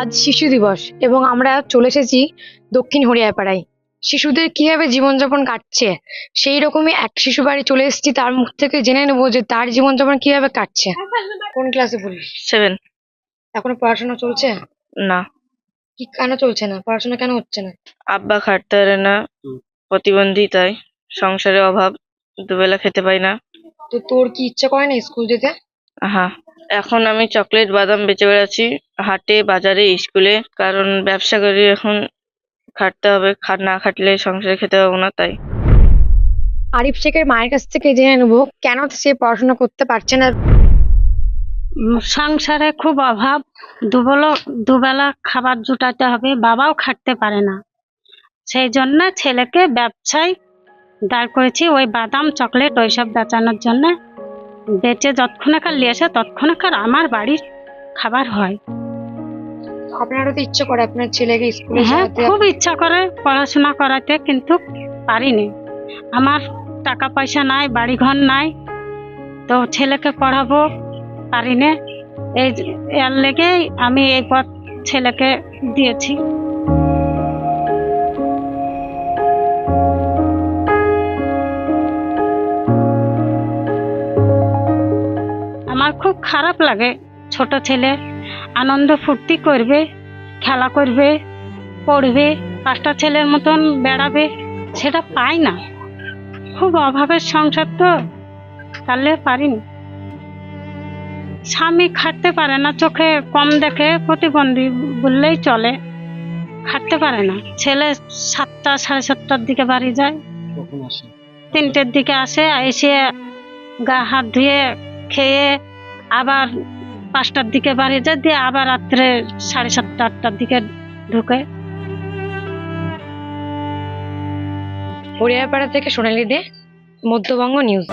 আজ শিশু দিবস এবং আমরা চলে এসেছি দক্ষিণ হরিয়াপাড়ায় শিশুদের কীভাবে জীবনযাপন কাটছে সেই রকমই এক শিশু বাড়ি চলে এসেছি তার মুখ থেকে জেনে নেব যে তার জীবনযাপন কীভাবে কাটছে। কোন ক্লাসে পড়িস? সেভেন এখনও পড়াশোনা চলছে? না। কি কেন চলছে না? পড়াশোনা কেন হচ্ছে না? আব্বা খাটতে পারে না প্রতিবন্ধী তাই সংসারে অভাব দুবেলা খেতে পাই না। তো তোর কি ইচ্ছা করে না স্কুল যেতে? হ্যাঁ। এখন আমি চকলেট বাদাম বেচে বেড়াচ্ছি। হাটে বাজারে স্কুলে কারণ ব্যবসা করি এখন। খাটতে হবে না খাটলে সংসারে খেতে পাবো না তাই। আরিফ শেখের মায়ের কাছ থেকে জেনে নেব কেন সে পড়াশোনা করতে পারছে না? সংসারে খুব অভাব। দুবেলা দুবেলা খাবার জুটাতে হবে বাবাও খাটতে পারে না। সেই জন্য ছেলেকে ব্যবসায় দাঁড় করেছি ওই বাদাম চকলেট ওইসব বেচানোর জন্য। বেচে যতক্ষণাকার নিয়ে আসে তৎক্ষণাকার আমার বাড়ির খাবার হয়। আপনারও তো ইচ্ছে করে আপনার ছেলেকে স্কুলে হ্যাঁ খুব ইচ্ছা করে পড়াশোনা করাতে কিন্তু পারিনি। আমার টাকা পয়সা নাই বাড়ি ঘর নাই তো ছেলেকে পড়াবো পারিনি। এই এর লেগেই আমি এই পথ ছেলেকে দিয়েছি। আমার খুব খারাপ লাগে। ছোট ছেলে আনন্দ ফুর্তি করবে খেলা করবে পড়বে পাঁচটা ছেলের মতন বেড়াবে সেটা পাই না। খুব অভাবের সংসার তো তাহলে পারিনি। স্বামী খাটতে পারে না চোখে কম দেখে প্রতিবন্ধী বললেই চলে। খাটতে পারে না। ছেলে সাতটা সাড়ে সাতটার দিকে বাড়ি যায়। তিনটের দিকে আসে এসে গা হাত ধুয়ে খেয়ে আবার পাঁচটার দিকে বাড়ি যায়, দিয়ে আবার রাত্রে সাড়ে সাতটা, আটটার দিকে ঢুকে। হরিয়াপাড়া থেকে সোনালি দে, মধ্যবঙ্গ নিউজ।